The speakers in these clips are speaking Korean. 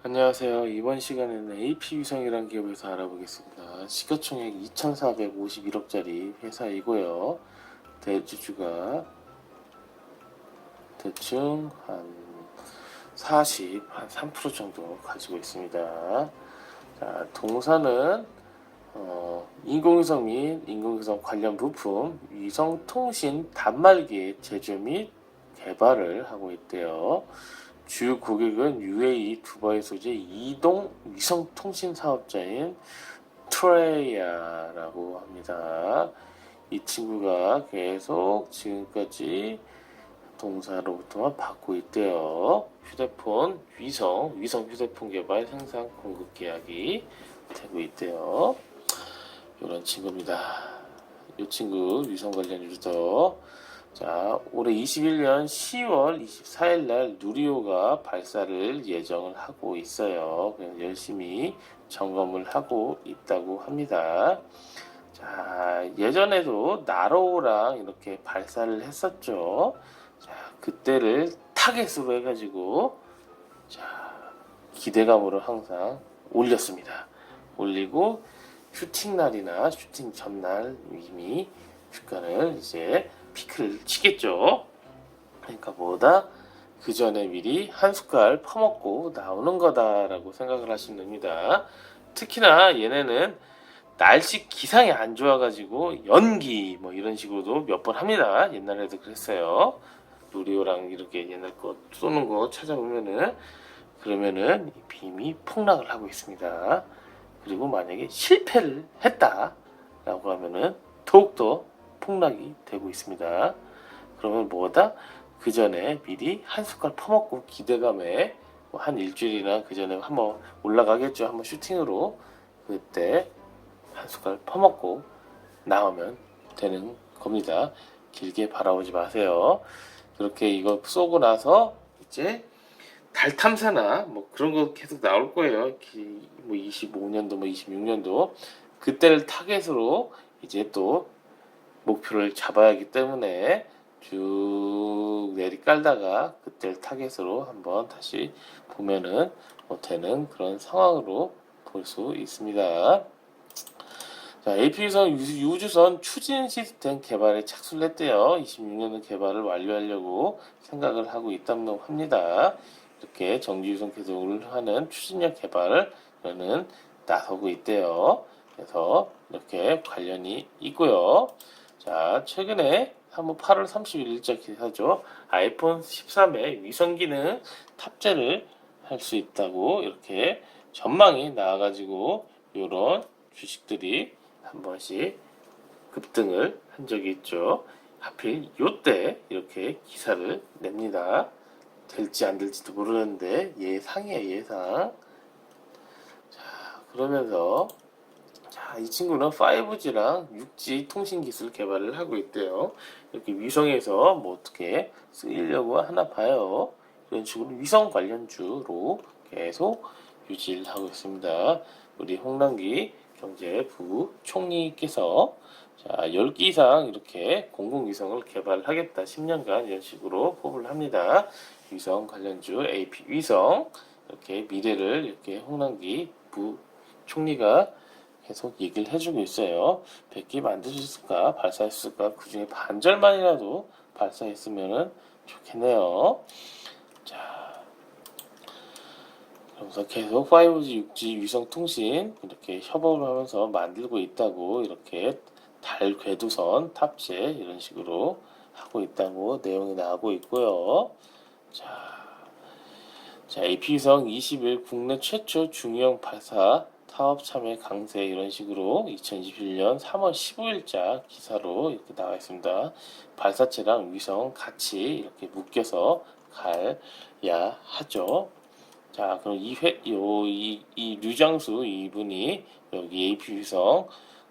안녕하세요. 이번 시간에는 AP위성이라는 기업에서 알아보겠습니다. 시가총액 2,451억짜리 회사이고요. 대주주가 대충 한 40, 한 3% 정도 가지고 있습니다. 자, 동사는 어, 인공위성 및 인공위성 관련 부품, 위성 통신 단말기의 제조 및 개발을 하고 있대요. 주요 고객은 UAE 두바이 소재 이동 위성 통신 사업자인 트레이아라고 합니다. 이 친구가 계속 지금까지 동사로부터만 받고 있대요. 휴대폰, 위성, 위성 휴대폰 개발 생산 공급 계약이 되고 있대요. 이런 친구입니다. 이 친구 위성 관련 유저 자, 올해 21년 10월 24일 날 누리호가 발사를 예정을 하고 있어요. 그냥 열심히 점검을 하고 있다고 합니다. 자, 예전에도 나로우랑 이렇게 발사를 했었죠. 자, 그때를 타겟으로 해가지고, 자, 기대감으로 항상 올렸습니다. 올리고, 슈팅 날이나 슈팅 전날 이미 주가를 이제 피크를 치겠죠. 그러니까 뭐다? 그 전에 미리 한 숟갈 퍼먹고 나오는 거다라고 생각을 하시면 됩니다. 특히나 얘네는 날씨 기상이 안 좋아가지고 연기 뭐 이런 식으로도 몇 번 합니다. 옛날에도 그랬어요. 누리호랑 이렇게 옛날 거 쏘는 거 찾아보면은 그러면은 이 빔이 폭락을 하고 있습니다. 그리고 만약에 실패를 했다라고 하면은 더욱더 폭락이 되고 있습니다. 그러면 뭐다? 그 전에 미리 한 숟갈 퍼먹고 기대감에 뭐한 일주일이나 그 전에 한번 올라가겠죠. 한번 슈팅으로 그때 한 숟갈 퍼먹고 나오면 되는 겁니다. 길게 바라보지 마세요. 그렇게 이거 쏘고 나서 이제 달 탐사나 뭐 그런 거 계속 나올 거예요. 기- 뭐 25년도 뭐 26년도 그때를 타겟으로 이제 또 목표를 잡아야 하기 때문에 쭉 내리 깔다가 그때를 타겟으로 한번 다시 보면은 뭐 되는 그런 상황으로 볼 수 있습니다. 자, AP위성 유주선 추진 시스템 개발에 착수를 했대요. 26년도 개발을 완료하려고 생각을 하고 있다고 합니다. 이렇게 정지유선 개송을 하는 추진력 개발을 는 나서고 있대요. 그래서 이렇게 관련이 있고요. 자, 최근에 한번 8월 31일자 기사죠. 아이폰 13에 위성 기능 탑재를 할 수 있다고 이렇게 전망이 나와가지고 이런 주식들이 한 번씩 급등을 한 적이 있죠. 하필 요때 이렇게 기사를 냅니다. 될지 안 될지도 모르는데 예상이에요 예상. 자 그러면서 자, 이 친구는 5G랑 6G 통신 기술 개발을 하고 있대요. 이렇게 위성에서 뭐 어떻게 쓰이려고 하나 봐요. 이런 식으로 위성 관련주로 계속 유지를 하고 있습니다. 우리 홍남기 경제부 총리께서 자, 10기 이상 이렇게 공공위성을 개발하겠다. 10년간 이런 식으로 포부를 합니다. 위성 관련주 AP 위성 이렇게 미래를 이렇게 홍남기 부 총리가 계속 얘기를 해주고 있어요. 100기 만드셨을까? 발사했을까? 그 중에 반절만이라도 발사했으면 좋겠네요. 자, 그러면서 계속 5G, 6G 위성 통신 이렇게 협업을 하면서 만들고 있다고 이렇게 달 궤도선 탑재 이런 식으로 하고 있다고 내용이 나오고 있고요. 자, 자, AP위성 20일 국내 최초 중형 발사 사업 참여 강세 이런 식으로 2021년 3월 15일자 기사로 이렇게 나와 있습니다. 발사체랑 위성 같이 이렇게 묶여서 가야 하죠. 자, 그럼 이 회, 요, 이, 이 류장수 이분이 여기 AP 위성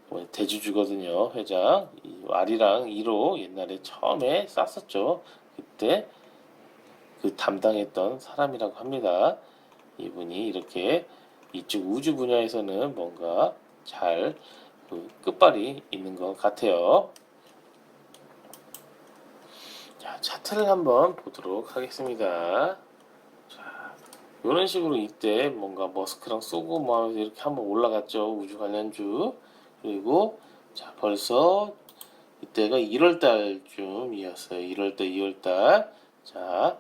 뭐 대주주거든요, 회장. 이 아리랑 2로 옛날에 처음에 쐈었죠. 그때 그 담당했던 사람이라고 합니다. 이분이 이렇게 이쪽 우주 분야에서는 뭔가 잘그 끝발이 있는 것 같아요. 자, 차트를 한번 보도록 하겠습니다. 자, 이런 식으로 이때 뭔가 머스크랑 쏘고 뭐 하면서 이렇게 한번 올라갔죠. 우주 관련주. 그리고 자, 벌써 이때가 1월 달쯤이었어요. 1월 달, 2월 달. 자,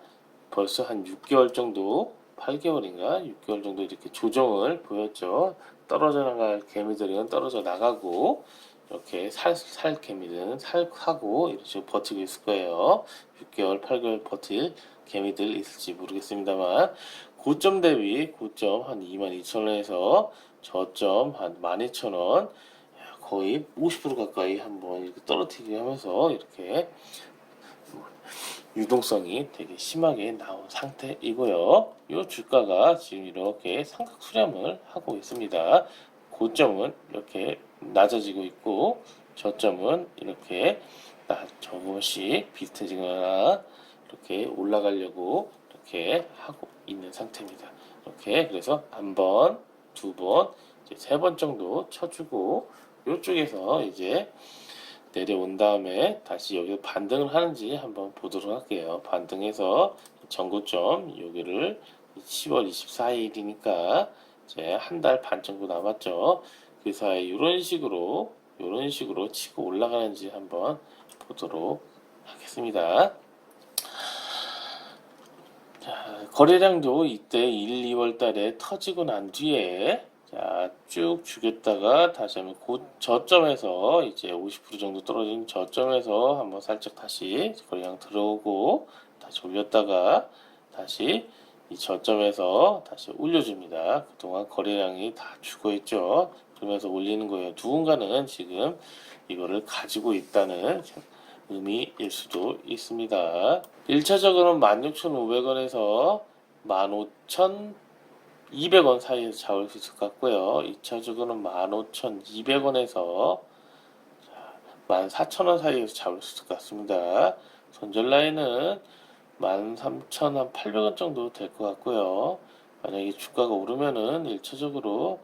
벌써 한 6개월 정도, 8개월인가? 6개월 정도 이렇게 조정을 보였죠. 떨어져 나갈 개미들은 떨어져 나가고, 이렇게 살, 살 개미들은 살하고, 식으로 버티고 있을 거예요. 6개월, 8개월 버틸 개미들 있을지 모르겠습니다만, 고점 대비, 고점 한 22,000원에서 저점 한 12,000원, 거의 50% 가까이 한번 이렇게 떨어뜨리게 하면서 이렇게 유동성이 되게 심하게 나온 상태이고요. 이 주가가 지금 이렇게 삼각 수렴을 하고 있습니다. 고점은 이렇게 낮아지고 있고 저점은 이렇게 나- 조금씩 비슷해지거나 이렇게 올라가려고 이렇게 하고 있는 상태입니다. 이렇게 그래서 한 번, 두 번, 세 번 정도 쳐주고 이쪽에서 이제 내려온 다음에 다시 여기 반등을 하는지 한번 보도록 할게요. 반등해서 전고점 여기를 10월 24일이니까 이제 한 달 반 정도 남았죠. 그 사이에 이런 식으로 이런 식으로 치고 올라가는지 한번 보도록 하겠습니다. 자, 거래량도 이때 1, 2월 달에 터지고 난 뒤에 자, 쭉 죽였다가 다시 한번 고 저점에서 이제 50% 정도 떨어진 저점에서 한번 살짝 다시 거래량 들어오고 다시 올렸다가 다시 이 저점에서 다시 올려줍니다. 그동안 거래량이 다 죽어 있죠. 그러면서 올리는 거예요. 누군가는 지금 이거를 가지고 있다는 의미일 수도 있습니다. 1차적으로는 16,500원에서 15,200원 사이에서 잡을 수 있을 것 같고요. 2차적으로는 15,200원에서 14,000원 사이에서 잡을 수 있을 것 같습니다. 손절 라인은 13,800원 정도 될 것 같고요. 만약에 주가가 오르면은 1차적으로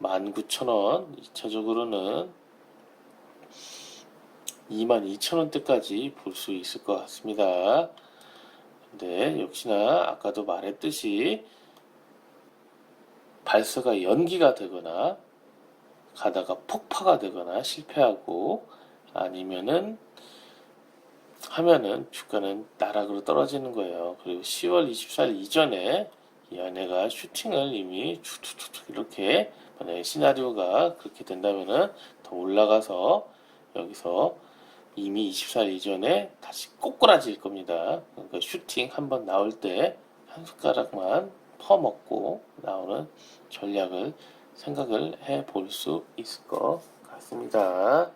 19,000원, 2차적으로는 22,000원대까지 볼 수 있을 것 같습니다. 근데 역시나 아까도 말했듯이 발사가 연기가 되거나 가다가 폭파가 되거나 실패하고 아니면은 하면은 주가는 나락으로 떨어지는 거예요. 그리고 10월 24일 이전에 이 아내가 슈팅을 이미 툭툭툭 이렇게 만약에 시나리오가 그렇게 된다면은 더 올라가서 여기서 이미 24일 이전에 다시 꼬꾸라질 겁니다. 그러니까 슈팅 한번 나올 때 한 숟가락만 퍼먹고 나오는 전략을 생각을 해 볼 수 있을 것 같습니다.